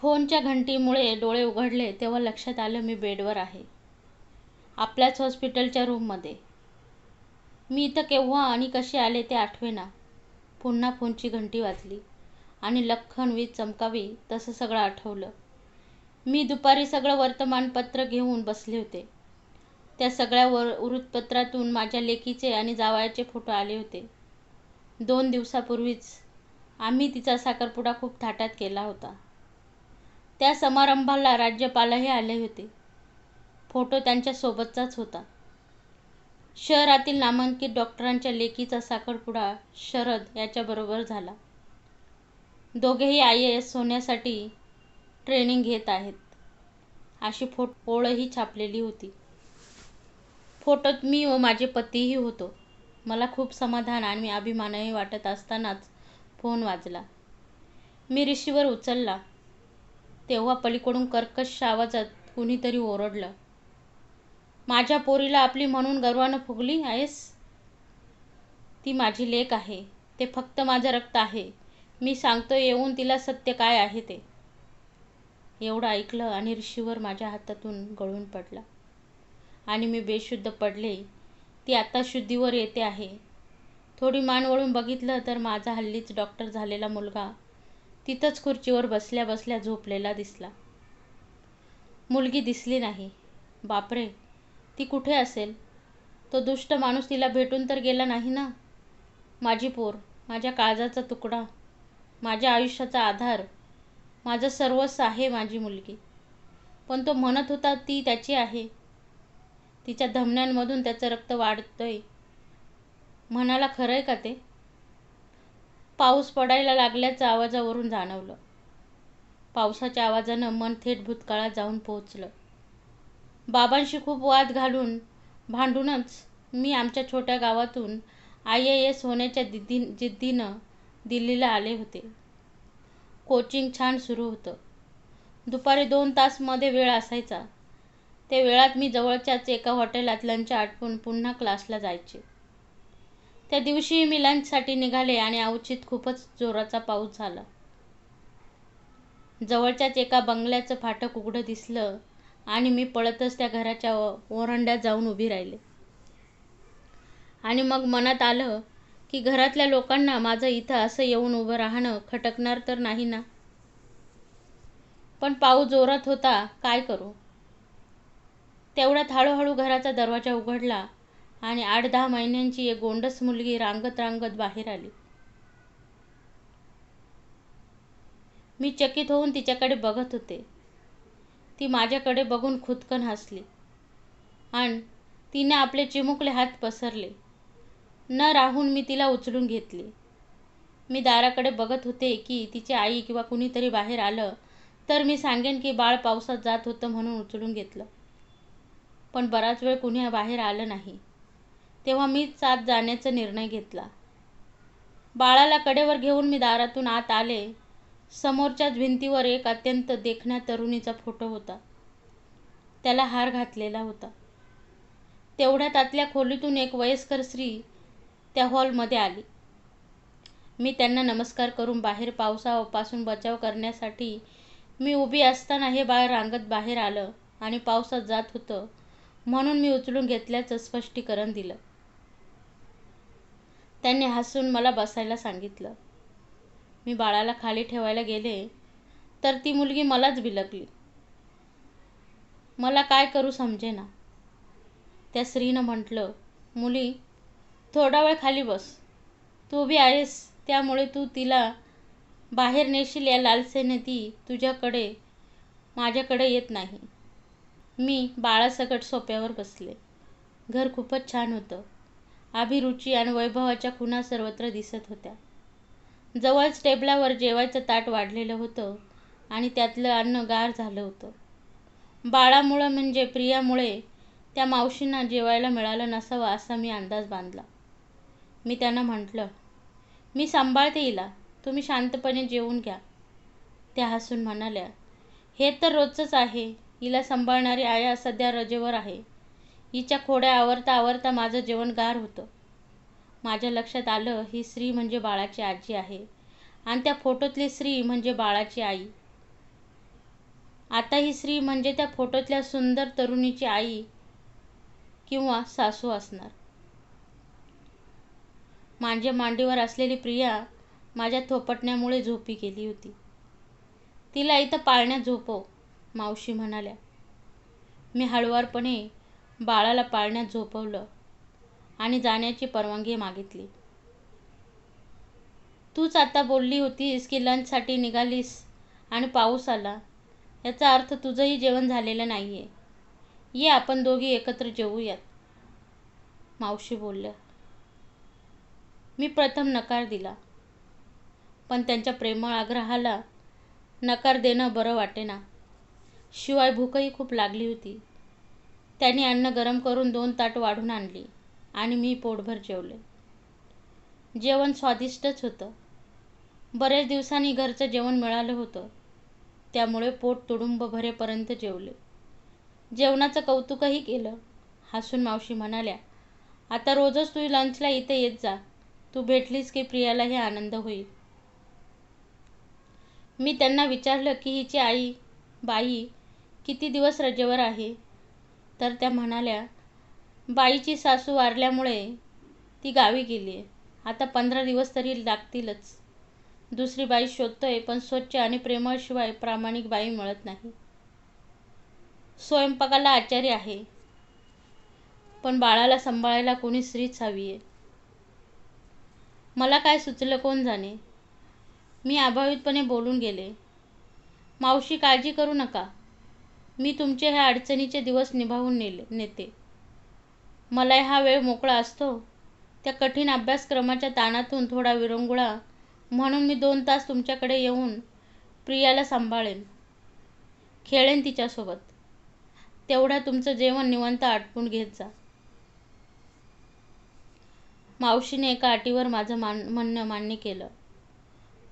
फोनच्या घंटीमुळे डोळे उघडले तेव्हा लक्षात आलं मी बेडवर आहे. आपल्याच हॉस्पिटलच्या रूममध्ये. मी इथं केव्हा आणि कशी आले ते आठवेना. पुन्हा फोनची घंटी वाजली आणि लख्खन वीज चमकावी तसं सगळं आठवलं. मी दुपारी सगळं वर्तमानपत्र घेऊन बसले होते. त्या सगळ्या वर वृत्तपत्रातून माझ्या लेकीचे आणि जावयाचे फोटो आले होते. दोन दिवसापूर्वीच आम्ही तिचा साखरपुडा खूप थाटात केला होता. त्या समारंभाला राज्यपालही आले होते. फोटो त्यांच्यासोबतचाच होता. शहरातील नामांकित डॉक्टरांच्या लेकीचा साखरपुडा शरद याच्याबरोबर झाला. दोघेही आय ए एस होण्यासाठी ट्रेनिंग घेत आहेत. अशी फोट ओळही छापलेली होती. फोटोत मी व माझे पतीही होतो. मला खूप समाधान आणि अभिमानही वाटत असतानाच फोन वाजला. मी रिशिवर उचलला. तेव्हा पलीकडून कर्कश आवाजात कुणीतरी ओरडलं. माझ्या पोरीला आपली म्हणून गर्वानं फुगली आहेस? ती माझी लेख आहे. ते फक्त माझं रक्त आहे. मी सांगतो येऊन तिला सत्य काय आहे ते. एवढं ऐकलं आणि ऋषीवर माझ्या हातातून गळून पडला. आणि मी बेशुद्ध पडले. ती आता शुद्धीवर येते आहे. थोडी मान वळून बघितलं तर माझा हल्लीच डॉक्टर झालेला मुलगा तिथंच खुर्चीवर बसल्या बसल्या झोपलेला दिसला. मुलगी दिसली नाही. बापरे ती कुठे असेल? तो दुष्ट माणूस तिला भेटून तर गेला नाही ना? माझी पोर माझ्या काळजाचा तुकडा माझ्या आयुष्याचा आधार माझं सर्वस्व आहे माझी मुलगी. पण तो म्हणत होता ती त्याची आहे. तिच्या धमन्यांमधून त्याचं रक्त वाढतंय. म्हणाला खरंय का ते? पाऊस पडायला लागल्याचं आवाजावरून जाणवलं. पावसाच्या आवाजानं मन थेट भूतकाळात जाऊन पोहोचलं. बाबांशी खूप वाद घालून भांडूनच मी आमच्या छोट्या गावातून आय ए एस होण्याच्या दिद्दी जिद्दीनं दिल्लीला आले होते. कोचिंग छान सुरू होतं. दुपारी दोन तासमध्ये वेळ असायचा. त्या वेळात मी जवळच्याच एका हॉटेलात लंच आटपून पुन्हा क्लासला जायचे. त्या दिवशी मी लंचसाठी निघाले आणि अवचित खूपच जोराचा पाऊस झाला. जवळच्याच एका बंगल्याचं फाटक उघडं दिसलं आणि मी पळतच त्या घराच्या ओरंड्यात जाऊन उभी राहिले. आणि मग मनात आलं की घरातल्या लोकांना माझं इथं असं येऊन उभं राहणं खटकणार तर नाही ना? पण पाऊस जोरात होता काय करू? तेवढ्यात हळूहळू घराचा दरवाजा उघडला आणि आठ दहा महिन्यांची एक गोंडस मुलगी रांगत रांगत बाहेर आली. मी चकित होऊन तिच्याकडे बघत होते. ती माझ्याकडे बघून खुदकन हसली. आणि तिने आपले चिमुकले हात पसरले. न राहून मी तिला उचलून घेतले. मी दाराकडे बघत होते की तिची आई किंवा कुणीतरी बाहेर आलं तर मी सांगेन की बाळ पावसात जात होतं म्हणून उचलून घेतलं. पण बराच वेळ कुणी बाहेर आलं नाही. तेव्हा मीच आत जाण्याचा निर्णय घेतला. बाळाला कडेवर घेऊन मी दारातून आत आले. समोरच्याच भिंतीवर एक अत्यंत देखण्या तरुणीचा फोटो होता. त्याला हार घातलेला होता. तेवढ्यात आतल्या खोलीतून एक वयस्कर स्त्री त्या हॉलमध्ये आली. मी त्यांना नमस्कार करून बाहेर पावसापासून बचाव करण्यासाठी मी उभी असताना हे बाळ रांगत बाहेर आलं आणि पावसात जात होतं म्हणून मी उचलून घेतल्याचं स्पष्टीकरण दिलं. त्यांनी हसून मला बसायला सांगितलं. मी बाळाला खाली ठेवायला गेले तर ती मुलगी मलाच बिलकली मला काय करू समजेना. त्या स्त्रीनं म्हटलं मुली थोडा वेळ खाली बस. तू उभी आहेस त्यामुळे तू तिला बाहेर नेशील या लालसेने ती तुझ्याकडे माझ्याकडे येत नाही. मी बाळासकट सोप्यावर बसले. घर खूपच छान होतं. अभिरुची आणि वैभवाच्या खुणा सर्वत्र दिसत होत्या. जवळच टेबलावर जेवायचं ताट वाढलेलं होतं आणि त्यातलं अन्न गार झालं होतं. बाळामुळं म्हणजे प्रियामुळे त्या मावशींना जेवायला मिळालं नसावं असा मी अंदाज बांधला. मी त्यांना म्हटलं मी सांभाळते हिला. तुम्ही शांतपणे जेवून घ्या. त्या हसून म्हणाल्या हे तर रोजचंच आहे. हिला सांभाळणारी आया सध्या रजेवर आहे. हिच्या खोड्या आवरता आवरता माझं जेवण गार होतं. माझ्या लक्षात आलं ही स्त्री म्हणजे बाळाची आजी आहे. आणि त्या फोटोतली स्त्री म्हणजे बाळाची आई. आता ही स्त्री म्हणजे त्या फोटोतल्या सुंदर तरुणीची आई किंवा सासू असणार. माझ्या मांडीवर असलेली प्रिया माझ्या थोपटण्यामुळे झोपी गेली होती. तिला इथं पाळण्यात झोपव मावशी म्हणाल्या. मी हळुवारपणे बाळाला पाळण्यात झोपवलं आणि जाण्याची परवानगी मागितली. तूच आता बोलली होतीस की लंचसाठी निघालीस आणि पाऊस आला. याचा अर्थ तुझंही जेवण झालेलं नाही आहे ये आपण दोघी एकत्र जेवूयात मावशी बोलल्या. मी प्रथम नकार दिला. पण त्यांच्या प्रेमळ आग्रहाला नकार देणं बरं वाटेना. शिवाय भूकही खूप लागली होती. त्यांनी अन्न गरम करून दोन ताट वाढून आणली आणि मी पोटभर जेवले. जेवण स्वादिष्टच होतं. बरेच दिवसांनी घरचं जेवण मिळालं होतं. त्यामुळे पोट तुडुंब भरेपर्यंत जेवले. जेवणाचं कौतुकही केलं. हसून मावशी म्हणाल्या आता रोजच तू लंचला इथे येत जा. तू भेटलीस की प्रियालाही आनंद होईल. मी त्यांना विचारलं की हिची आई बाई किती दिवस रजेवर आहे? तर त्या म्हणाल्या बाईची सासू वारल्यामुळे ती गावी गेली आहे आता पंधरा दिवस तरी लागतीलच. दुसरी बाई शोधतोय पण स्वच्छ आणि प्रेमळशिवाय प्रामाणिक बाई मिळत नाही. स्वयंपाकाला आचार्य आहे. पण बाळाला सांभाळायला कोणी स्त्रीच हवी आहे मला काय सुचलं कोण जाणे? मी अभावितपणे बोलून गेले. मावशी काळजी करू नका. मी तुमचे ह्या अडचणीचे दिवस निभावून नेले नेते. मला हा वेळ मोकळा असतो. त्या कठीण अभ्यासक्रमाच्या ताणातून थोडा विरंगुळा. म्हणून मी दोन तास तुमच्याकडे येऊन प्रियाला सांभाळेन. खेळेन तिच्यासोबत. तेवढ्या तुमचं जेवण निवंत आटपून घेत जा. मावशीने एका अटीवर माझं मान म्हणणं मान्य केलं.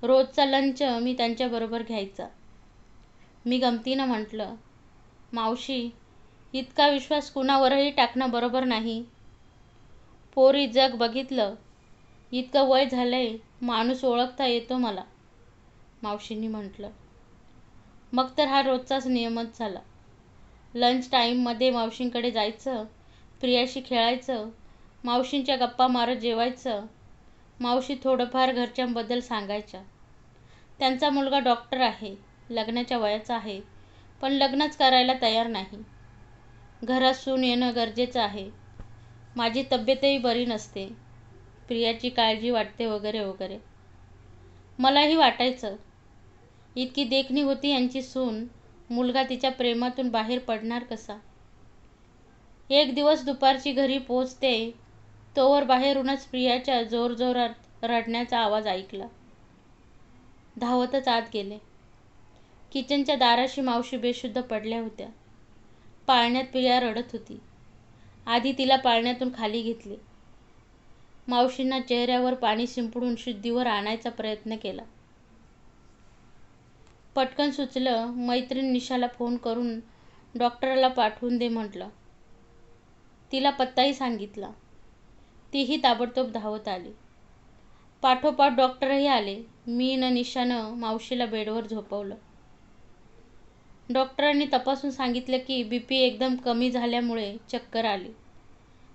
रोजचा लंच मी त्यांच्याबरोबर घ्यायचा. मी गमतीनं म्हटलं मावशी इतका विश्वास कुणावरही टाकणं बरोबर नाही. पोरी जग बघितलं इतकं वय झालंय माणूस ओळखता येतो मला मावशींनी म्हटलं. मग तर हा रोजचाच नियमच झाला. लंच टाईममध्ये मावशींकडे जायचं प्रियाशी खेळायचं मावशींच्या गप्पा मारत जेवायचं मावशी थोडंफार घरच्यांबद्दल सांगायच्या. त्यांचा मुलगा डॉक्टर आहे लग्नाच्या वयाचा आहे पण लग्नच करायला तयार नाही. घरात सून येणं गरजेचं आहे. माझी तब्येतही बरी नसते. प्रियाची काळजी वाटते वगैरे वगैरे. मलाही वाटायचं. इतकी देखणी होती यांची सून. मुलगा तिच्या प्रेमातून बाहेर पडणार कसा? एक दिवस दुपारची घरी पोचते तोवर बाहेरूनच प्रियाच्या जोरजोरात रडण्याचा आवाज ऐकला. धावतच आत गेले. किचनच्या दाराशी मावशी बेशुद्ध पडल्या होत्या. पाळण्यात प्रिया रडत होती. आधी तिला पाळण्यातून खाली घेतले. मावशींना चेहऱ्यावर पाणी शिंपडून शुद्धीवर आणायचा प्रयत्न केला. पटकन सुचलं मैत्रीण निशाला फोन करून डॉक्टरला पाठवून दे म्हटलं. तिला पत्ताही सांगितला. तीही ताबडतोब धावत आली. पाठोपाठ डॉक्टरही आले. मी न निशानं मावशीला बेडवर झोपवलं. डॉक्टरांनी तपासून सांगितलं की बी पी एकदम कमी झाल्यामुळे चक्कर आली.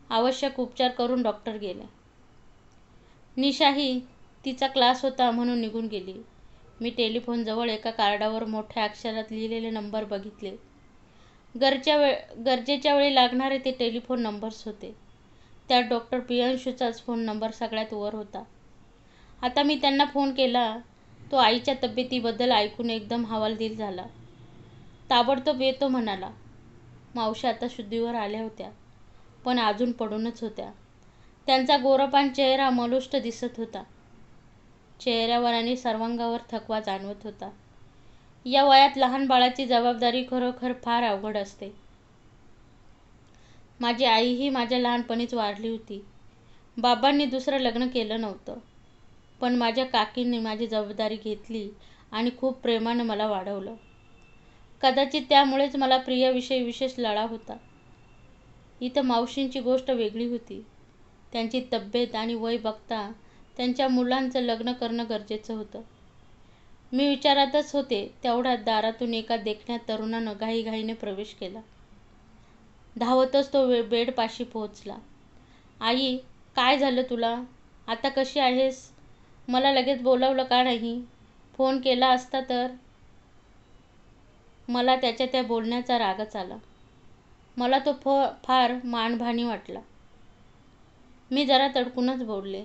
आवश्यक उपचार करून डॉक्टर गेले. निशाही तिचा क्लास होता म्हणून निघून गेली. मी टेलिफोनजवळ एका कार्डावर मोठ्या अक्षरात लिहिलेले नंबर बघितले. गरच्या वेळ गरजेच्या वेळी लागणारे ते टेलिफोन नंबर्स होते. त्यात डॉक्टर प्रियांशूचाच फोन नंबर सगळ्यात वर होता. आता मी त्यांना फोन केला. तो आईच्या तब्येतीबद्दल ऐकून एकदम हवालदिल झाला. ताबडतोब येतो म्हणाला. मावशी आता शुद्धीवर आल्या होत्या पण अजून पडूनच होत्या. त्यांचा गोरपान चेहरा मलुष्ट दिसत होता. चेहऱ्यावर आणि सर्वांगावर थकवा जाणवत होता. या वयात लहान बाळाची जबाबदारी खरोखर फार अवघड असते. माझी आईही माझ्या लहानपणीच वारली होती. बाबांनी दुसरं लग्न केलं नव्हतं पण माझ्या काकींनी माझी जबाबदारी घेतली आणि खूप प्रेमानं मला वाढवलं. कदाचित त्यामुळेच मला प्रियाविषयी विशेष लळा होता. इथं मावशींची गोष्ट वेगळी होती. त्यांची तब्येत आणि वय बघता त्यांच्या मुलांचं लग्न करणं गरजेचं होतं. मी विचारातच होते तेवढ्यात दारातून एका देखण्या तरुणानं घाईघाईने प्रवेश केला. धावतच तो वे बेडपाशी पोहोचला. आई काय झालं तुला? आता कशी आहेस? मला लगेच बोलावलं का नाही? फोन केला असता तर? मला त्याच्या त्या बोलण्याचा रागच आला. मला तो फ फार मानभानी वाटला. मी जरा तडकूनच बोलले.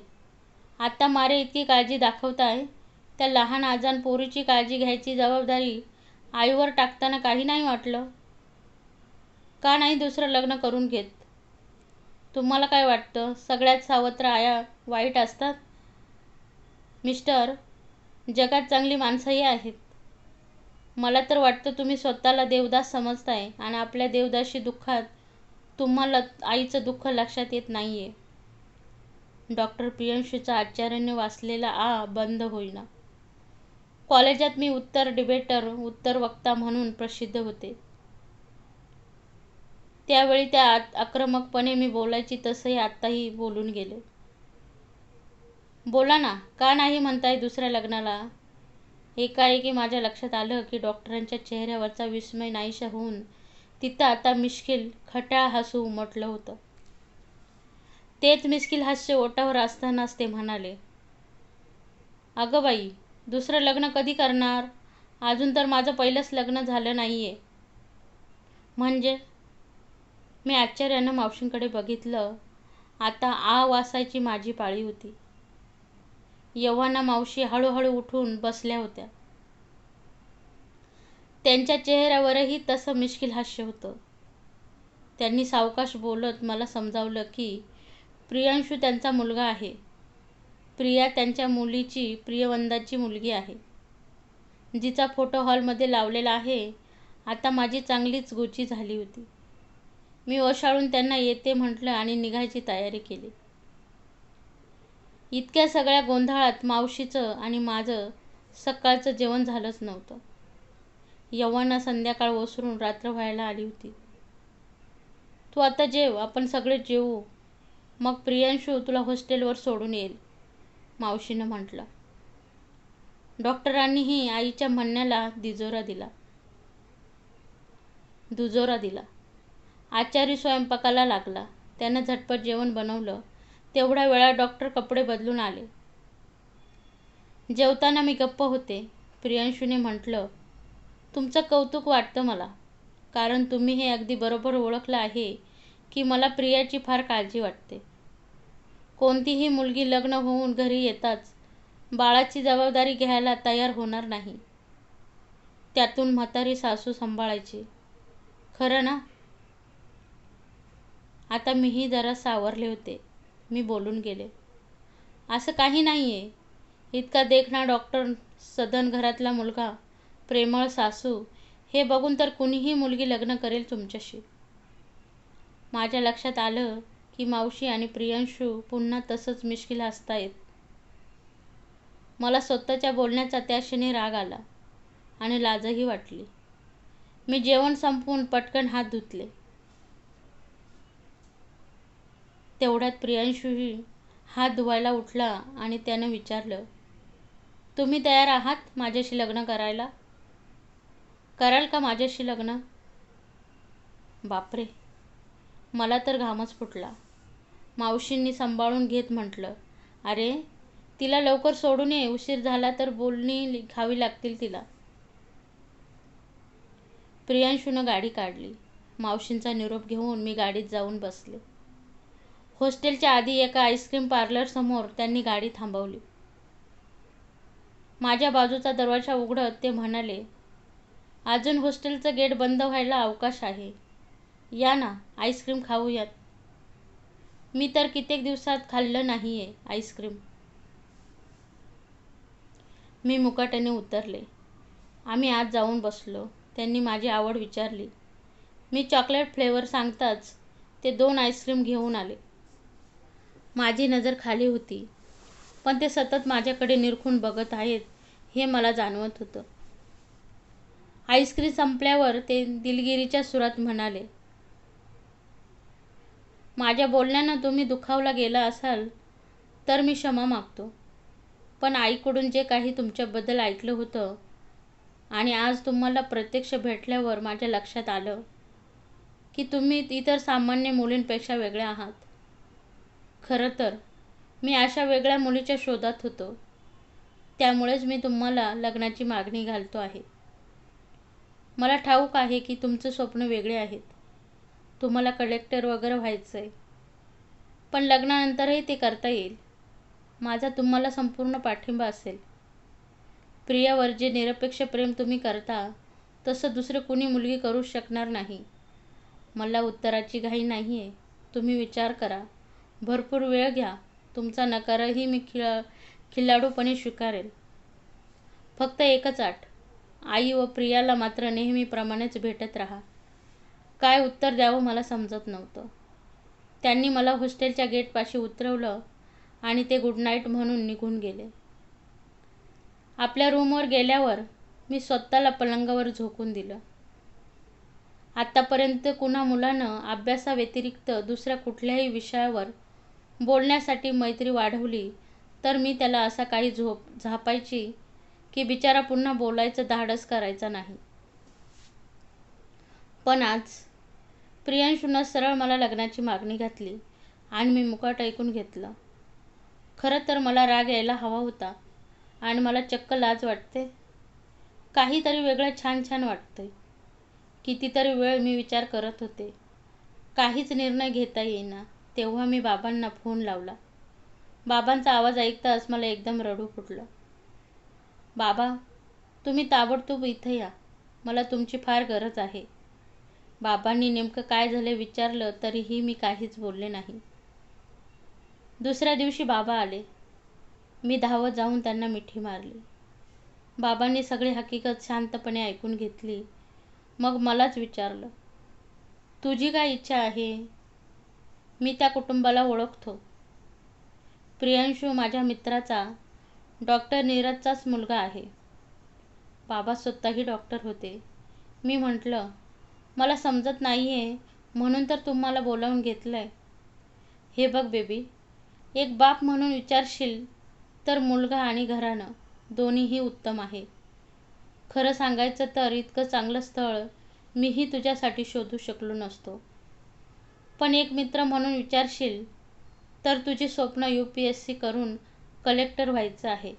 आत्ता मारे इतकी काळजी दाखवताय. त्या लहान आजान पोरीची काळजी घ्यायची जबाबदारी आईवर टाकताना काही नाही वाटलं. का नाही दुसरं लग्न करून घेत? तुम्हाला काय वाटतं? सगळ्यात सावत्र आया वाईट असतात? मिस्टर जगात चांगली माणसंही आहेत. मला तर वाटतं तुम्ही स्वतःला देवदास समजताय आणि आपल्या देवदाशी दुःखात तुम्हाला आईचं दुःख लक्षात येत नाही आहे डॉक्टर प्रियांशूचा आचार्याने वाचलेला आ बंद होईना. कॉलेजात मी उत्तर डिबेटर उत्तर वक्ता म्हणून प्रसिद्ध होते. त्यावेळी त्या आक्रमकपणे मी बोलायची तसंही आत्ताही बोलून गेले. बोला ना का नाही म्हणताय दुसऱ्या लग्नाला? एकाएकी माझ्या लक्षात आलं की डॉक्टरांच्या चेहऱ्यावरचा विस्मय नाहीशा होऊन तिथं आता मिश्किल खट्याळ हसू उमटलं होतं. तेच मिश्किल हास्य ओटावर असतानाच ते म्हणाले अगं बाई दुसरं लग्न कधी करणार? अजून तर माझं पहिलंच लग्न झालं नाही आहे म्हणजे? मी आश्चर्यानं मावशींकडे बघितलं. आता आ वासायची माझी पाळी होती. यव्हाना मावशी हळूहळू उठून बसल्या होत्या. त्यांच्या चेहऱ्यावरही तसं मिश्किल हास्य होतं. त्यांनी सावकाश बोलत मला समजावलं की प्रियांशू त्यांचा मुलगा आहे. प्रिया त्यांच्या मुलीची प्रियवंदाची मुलगी आहे. जिचा फोटो हॉलमध्ये लावलेला आहे आता माझी चांगलीच गोची झाली होती. मी ओशाळून त्यांना येते म्हटलं आणि निघायची तयारी केली. इतक्या सगळ्या गोंधळात मावशीचं आणि माझं सकाळचं जेवण झालंच नव्हतं. यव्वाना संध्याकाळ ओसरून रात्र व्हायला आली होती. तू आता जेव आपण सगळे जेवू. मग प्रियांशू तुला हॉस्टेलवर सोडून येईल मावशीनं म्हटलं. डॉक्टरांनीही आईच्या म्हणण्याला दिजोरा दिला. दुजोरा दिला. आचारी स्वयंपाकाला लागला. त्यानं झटपट जेवण बनवलं. तेवढ्या वेळा डॉक्टर कपडे बदलून आले. जेवताना मी गप्प होते. प्रियांशूने म्हटलं तुमचं कौतुक वाटतं मला कारण तुम्ही हे अगदी बरोबर ओळखलं आहे की मला प्रियाची फार काळजी वाटते. कोणतीही मुलगी लग्न होऊन घरी येताच बाळाची जबाबदारी घ्यायला तयार होणार नाही. त्यातून म्हातारी सासू सांभाळायची. खरं ना? आता मीही जरा सावरले होते. मी बोलून गेले. असं काही नाही आहे इतका देखणा डॉक्टर सदन घरातला मुलगा प्रेमळ सासू हे बघून तर कुणीही मुलगी लग्न करेल तुमच्याशी. माझ्या लक्षात आलं की मावशी आणि प्रियांशू पुन्हा तसंच मिश्किल हसतायत. मला स्वतःच्या बोलण्याचा त्या क्षणी राग आला आणि लाजही वाटली. मी जेवण संपवून पटकन हात धुतले. तेवढ्यात प्रियांशूही हात धुवायला उठला आणि त्यानं विचारलं तुम्ही तयार आहात माझ्याशी लग्न करायला? कराल का माझ्याशी लग्न? बापरे मला तर घामच फुटला. मावशींनी सांभाळून घेत म्हटलं अरे तिला लवकर सोडून ये उशीर झाला तर बोलणी घ्यावी लागतील तिला. प्रियांशूनं गाडी काढली. मावशींचा निरोप घेऊन मी गाडीत जाऊन बसले. हॉस्टेलच्या आधी एका आईस्क्रीम पार्लरसमोर त्यांनी गाडी थांबवली. माझ्या बाजूचा दरवाजा उघडत ते म्हणाले अजून हॉस्टेलचं गेट बंद व्हायला अवकाश आहे. या ना आईस्क्रीम खाऊयात. मी तर कित्येक दिवसात खाल्लं नाही आहे आईस्क्रीम. मी मुकाट्याने उतरले. आम्ही आज जाऊन बसलो. त्यांनी माझी आवड विचारली. मी चॉकलेट फ्लेवर सांगताच ते दोन आईस्क्रीम घेऊन आले. माझी नजर खाली होती. पण ते सतत माझ्याकडे निरखून बघत आहेत हे मला जाणवत होतं. आईस्क्रीम संपल्यावर ते दिलगिरीच्या सुरात म्हणाले माझ्या बोलण्यानं तुम्ही दुखावला गेला असाल तर मी क्षमा मागतो. पण आईकडून जे काही तुमच्याबद्दल ऐकलं होतं आणि आज तुम्हाला प्रत्यक्ष भेटल्यावर माझ्या लक्षात आलं की तुम्ही इतर सामान्य मुलींपेक्षा वेगळ्या आहात. खरं तर मी अशा वेगळ्या मुलीच्या शोधात होतो. त्यामुळेच मी तुम्हाला लग्नाची मागणी घालतो आहे. मला ठाऊक आहे की तुमचं स्वप्न वेगळे आहेत. तुम्हाला कलेक्टर वगैरे व्हायचं आहे पण लग्नानंतरही ते करता येईल. माझा तुम्हाला संपूर्ण पाठिंबा असेल. प्रियावर जे निरपेक्ष प्रेम तुम्ही करता तसं दुसरं कुणी मुलगी करू शकणार नाही. मला उत्तराची घाई नाही आहे तुम्ही विचार करा. भरपूर वेळ घ्या. तुमचा नकारही मी खिळा खिल्लाडूपणे स्वीकारेल. फक्त एकच आठ. आई व प्रियाला मात्र नेहमीप्रमाणेच भेटत राहा. काय उत्तर द्यावं मला समजत नव्हतं. त्यांनी मला हॉस्टेलच्या गेटपाशी उतरवलं आणि ते गुड नाईट म्हणून निघून गेले. आपल्या रूमवर गेल्यावर मी स्वतःला पलंगावर झोकून दिलं. आत्तापर्यंत कुणा मुलानं अभ्यासाव्यतिरिक्त दुसऱ्या कुठल्याही विषयावर बोलण्यासाठी मैत्री वाढवली तर मी त्याला असा काही झोप झापायची की बिचारा पुन्हा बोलायचं धाडस करायचा नाही. पण आज प्रियांशूनं सरळ मला लग्नाची मागणी घातली आणि मी मुकाट ऐकून घेतलं. खरं तर मला राग यायला हवा होता आणि मला चक्क लाज वाटते. काहीतरी वेगळं छान छान वाटतंय. कितीतरी वेळ मी विचार करत होते. काहीच निर्णय घेता येईना. तेव्हा मी बाबांना फोन लावला. बाबांचा आवाज ऐकताच मला एकदम रडू फुटलं. बाबा तुम्ही ताबडतोब इथं या. मला तुमची फार गरज आहे. बाबांनी नेमकं काय झालं विचारलं तरीही मी काहीच बोलले नाही. दुसऱ्या दिवशी बाबा आले. मी धावत जाऊन त्यांना मिठी मारली. बाबांनी सगळी हकीकत शांतपणे ऐकून घेतली. मग मलाच विचारलं तुझी काय इच्छा आहे? मी त्या कुटुंबाला ओळखतो. प्रियांशू माझ्या मित्राचा डॉक्टर नीरजचाच मुलगा आहे. बाबा स्वतःही डॉक्टर होते. मी म्हटलं मला समजत नाही आहे म्हणून तर तुम्हाला बोलावून घेतलं आहे हे बघ बेबी एक बाप म्हणून विचारशील तर मुलगा आणि घराणं दोन्हीही उत्तम आहे. खरं सांगायचं तर इतकं चांगलं स्थळ मीही तुझ्यासाठी शोधू शकलो नसतो. पण एक मित्र म्हणून विचारशील तर तुझी स्वप्न यू पी एस सी करून कलेक्टर व्हायचं आहे.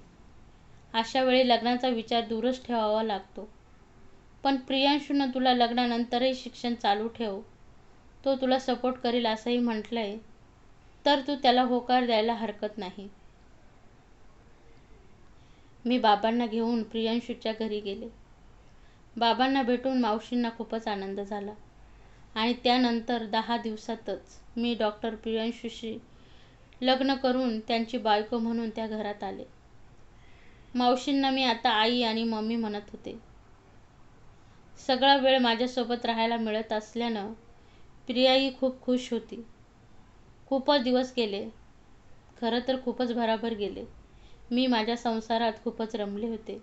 अशा वेळी लग्नाचा विचार दूरच ठेवावा लागतो. पण प्रियांशूनं तुला लग्नानंतरही शिक्षण चालू ठेव. तो तुला सपोर्ट करेल असंही म्हटलंय. तर तू त्याला होकार द्यायला हरकत नाही. मी बाबांना घेऊन प्रियांशूच्या घरी गेले. बाबांना भेटून मावशींना खूपच आनंद झाला. आणि त्यानंतर दहा दिवसातच मी डॉक्टर प्रियांशूशी लग्न करून त्यांची बायको म्हणून त्या घरात आले. मावशींना मी आता आई आणि मम्मी म्हणत होते. सगळा वेळ माझ्यासोबत राहायला मिळत असल्यानं प्रियाही खूप खुश होती. खूपच दिवस गेले. खरं तर खूपच भराभर गेले. मी माझ्या संसारात खूपच रमले होते.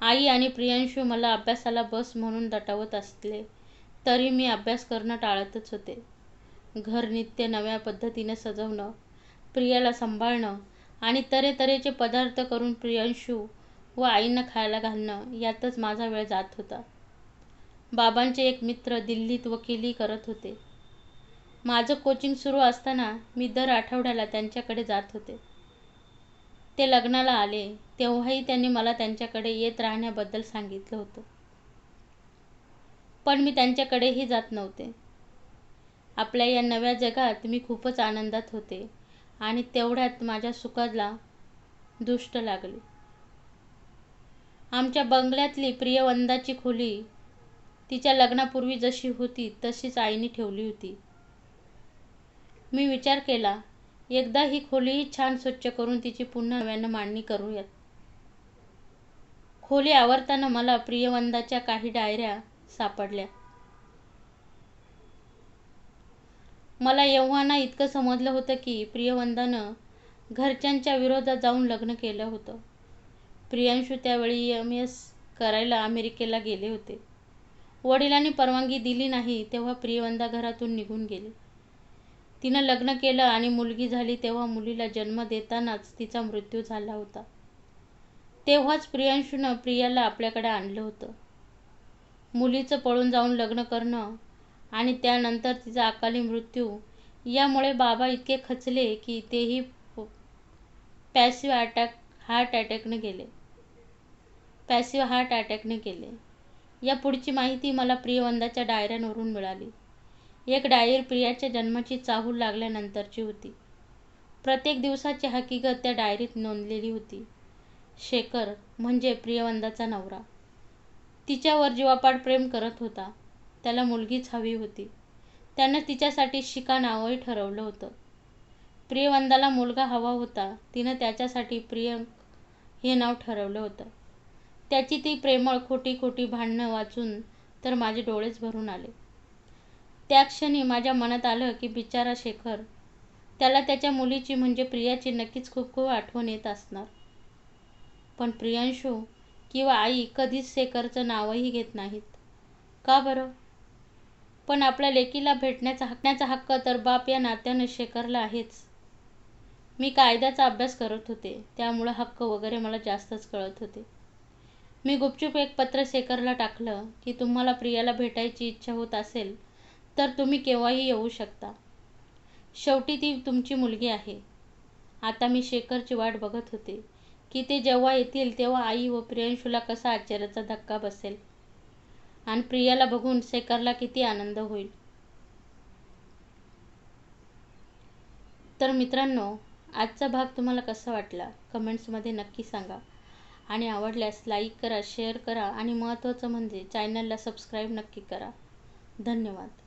आई आणि प्रियांशू मला अभ्यासाला बस म्हणून दटावत असले. तरी मी अभ्यास करणं टाळतच होते. घर नित्य नव्या पद्धतीने सजवणं प्रियाला सांभाळणं आणि तऱ्हेतऱ्हेचे पदार्थ करून प्रियांशू व आईंना खायला घालणं यातच माझा वेळ जात होता. बाबांचे एक मित्र दिल्लीत वकिली करत होते. माझं कोचिंग सुरू असताना मी दर आठवड्याला त्यांच्याकडे जात होते. ते लग्नाला आले तेव्हाही त्यांनी मला त्यांच्याकडे येत राहण्याबद्दल सांगितलं होतं. पण मी त्यांच्याकडेही जात नव्हते. आपल्या या नव्या जगात मी खूपच आनंदात होते आणि तेवढ्यात माझ्या सुखाला दुष्ट लागले. आमच्या बंगल्यातली प्रियवंदाची खोली तिच्या लग्नापूर्वी जशी होती तशीच आईने ठेवली होती. मी विचार केला एकदा ही खोलीही छान स्वच्छ करून तिची पुन्हा नव्यानं मांडणी करूयात. खोली आवरताना मला प्रियवंदाच्या काही डायऱ्या सापडल्या. मला एव्हाना इतकं समजलं होतं की प्रियवंदानं घरच्यांच्या विरोधात जाऊन लग्न केलं होतं. प्रियांशू त्यावेळी एम एस करायला अमेरिकेला गेले होते. वडिलांनी परवानगी दिली नाही तेव्हा प्रियवंदा घरातून निघून गेले. तिनं लग्न केलं आणि मुलगी झाली तेव्हा मुलीला जन्म देतानाच तिचा मृत्यू झाला होता. तेव्हाच प्रियांशूनं प्रियाला आपल्याकडे आणलं होतं. मुलीचं पळून जाऊन लग्न करणं आणि त्यानंतर तिचा अकाली मृत्यू. यामुळे बाबा इतके खचले की तेही पॅसिव्ह अटॅक हार्ट अटॅकने गेले. पॅसिव्ह हार्ट अटॅकने गेले. या पुढची माहिती मला प्रियवंदाच्या डायऱ्यांवरून मिळाली. एक डायरी प्रियाच्या जन्माची चाहूल लागल्यानंतरची होती. प्रत्येक दिवसाची हकीकत त्या डायरीत नोंदलेली होती. शेखर म्हणजे प्रियवंदाचा नवरा. तिच्यावर जीवापाड प्रेम करत होता. त्याला मुलगीच हवी होती. त्यानं तिच्यासाठी शिका नावही ठरवलं होतं. प्रियवंदाला मुलगा हवा होता. तिनं त्याच्यासाठी प्रियंक हे नाव ठरवलं होतं. त्याची ती प्रेमळ खोटी खोटी भांडणं वाचून तर माझे डोळेच भरून आले. त्या क्षणी माझ्या मनात आलं की बिचारा शेखर त्याला त्याच्या मुलीची म्हणजे प्रियाची नक्कीच खूप खूप आठवण येत असणार. पण प्रियांशू किंवा आई कधीच शेखरचं नावही घेत नाहीत. का बरं? पण आपल्या लेकीला भेटण्याचा हकण्याचा हक्क तर बाप या नात्यानं शेखरला आहेच. मी कायद्याचा अभ्यास करत होते त्यामुळं हक्क वगैरे मला जास्तच कळत होते. मी गुपचूप एक पत्र शेखरला टाकलं की तुम्हाला प्रियाला भेटायची इच्छा होत असेल तर तुम्ही केव्हाही येऊ शकता. शेवटी ती तुमची मुलगी आहे. आता मी शेखरची वाट बघत होते. की ते जेव्हा येतील तेव्हा आई व प्रियांशूला कसा आश्चर्याचा धक्का बसेल? आणि प्रियाला बघून शेखरला किती आनंद होईल. तर मित्रांनो आजचा भाग तुम्हाला कसा वाटला? कमेंट्समध्ये नक्की सांगा. आणि आवडल्यास लाईक करा शेअर करा आणि महत्त्वाचं म्हणजे चॅनलला सबस्क्राईब नक्की करा. धन्यवाद.